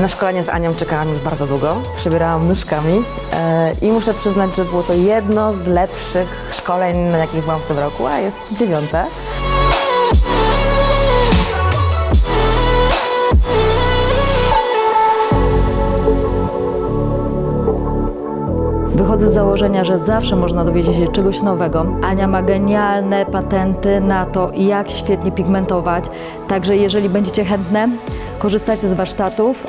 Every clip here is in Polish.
Na szkolenie z Anią czekałam już bardzo długo. Przebierałam nóżkami e, i muszę przyznać, że było to jedno z lepszych szkoleń, na jakich byłam w tym roku, a jest dziewiąte. Wychodzę z założenia, że zawsze można dowiedzieć się czegoś nowego. Ania ma genialne patenty na to, jak świetnie pigmentować. Także jeżeli będziecie chętne, korzystajcie z warsztatów.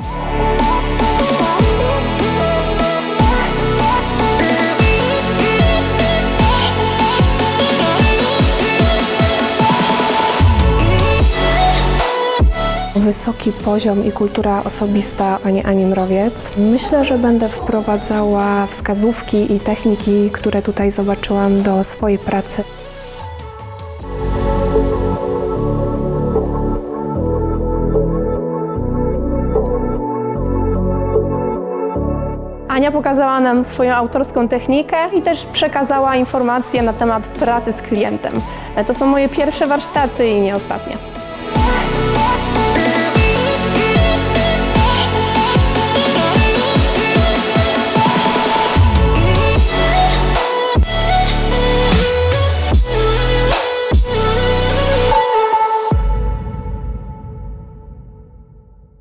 Wysoki poziom i kultura osobista Ani Ani Mrowiec. Myślę, że będę wprowadzała wskazówki i techniki, które tutaj zobaczyłam do swojej pracy. Ania pokazała nam swoją autorską technikę i też przekazała informacje na temat pracy z klientem. To są moje pierwsze warsztaty i nie ostatnie.